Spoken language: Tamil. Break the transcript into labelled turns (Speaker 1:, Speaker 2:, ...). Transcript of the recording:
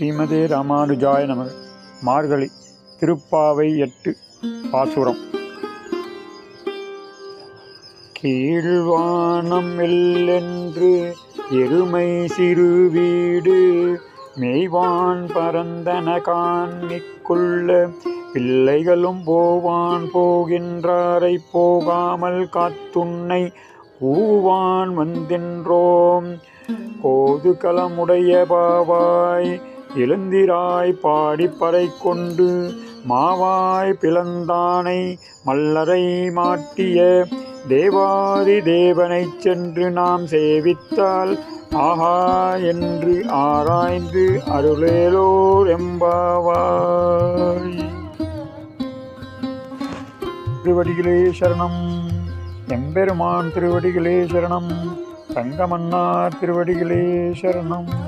Speaker 1: ஸ்ரீமதே ராமானுஜாய நம. மார்கழி திருப்பாவை எட்டு பாசுரம். கீழ்வானம் எல்லென்று எருமை சிறு வீடு மெய்வான் பரந்தன காண்மிக்குள்ள பிள்ளைகளும் போவான் போகின்றாரை போகாமல் காத்துன்னை ஊவான் வந்தென்றோம். கோது களமுடைய பாவாய் எழுந்திராய் பாடிப்பறை கொண்டு மாவாய் பிளந்தானை மல்லரை மாட்டிய தேவாதி தேவனைச் சென்று நாம் சேவித்தால் ஆஹா என்று ஆராய்ந்து அருளேலோர் எம்பாவாய். திருவடிகளே சரணம். எம்பெருமான் திருவடிகளே சரணம். தங்கமன்னார் திருவடிகளே சரணம்.